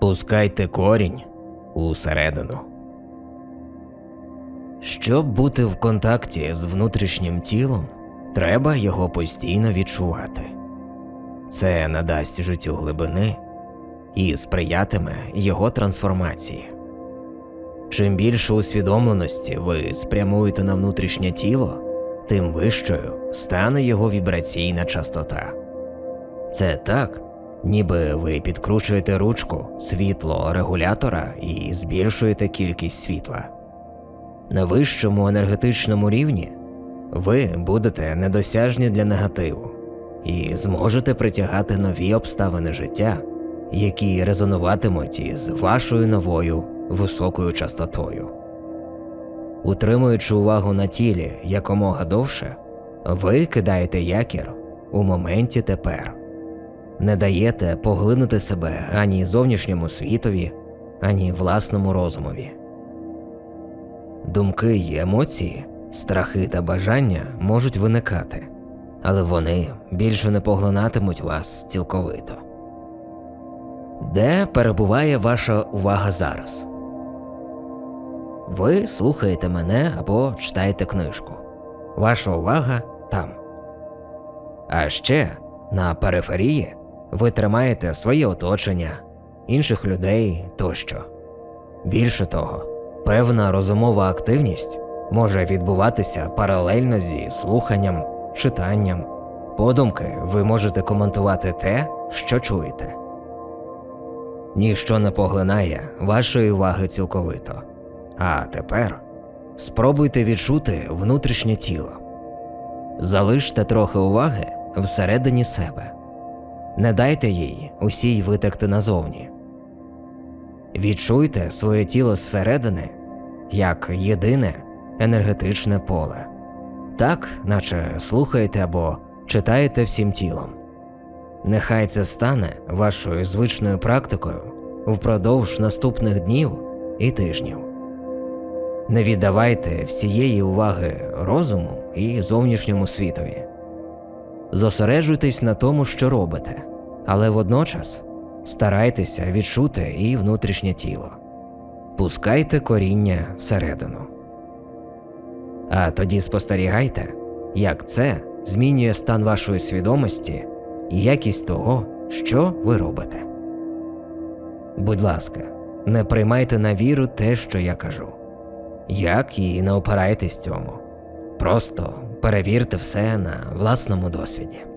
Пускайте корінь усередину. Щоб бути в контакті з внутрішнім тілом, треба його постійно відчувати. Це надасть життю глибини і сприятиме його трансформації. Чим більше усвідомленості ви спрямуєте на внутрішнє тіло, тим вищою стане його вібраційна частота. Це так, ніби ви підкручуєте ручку світло регулятора і збільшуєте кількість світла. На вищому енергетичному рівні ви будете недосяжні для негативу і зможете притягати нові обставини життя, які резонуватимуть із вашою новою високою частотою. Утримуючи увагу на тілі якомога довше, ви кидаєте якір у моменті тепер, не даєте поглинути себе ані зовнішньому світові, ані власному розумові. Думки й емоції, страхи та бажання можуть виникати, але вони більше не поглинатимуть вас цілковито. Де перебуває ваша увага зараз? Ви слухаєте мене або читаєте книжку. Ваша увага там. А ще на периферії ви тримаєте своє оточення, інших людей тощо. Більше того, певна розумова активність може відбуватися паралельно зі слуханням, читанням. Подумки ви можете коментувати те, що чуєте. Ніщо не поглинає вашої уваги цілковито. А тепер спробуйте відчути внутрішнє тіло. Залиште трохи уваги всередині себе. Не дайте їй усій витекти назовні. Відчуйте своє тіло зсередини як єдине енергетичне поле, так, наче слухаєте або читаєте всім тілом. Нехай це стане вашою звичною практикою впродовж наступних днів і тижнів. Не віддавайте всієї уваги розуму і зовнішньому світові. Зосереджуйтесь на тому, що робите, але водночас старайтеся відчути і внутрішнє тіло. Пускайте коріння всередину. А тоді спостерігайте, як це змінює стан вашої свідомості і якість того, що ви робите. Будь ласка, не приймайте на віру те, що я кажу. Як і не опирайтесь цьому. Просто перевірте все на власному досвіді.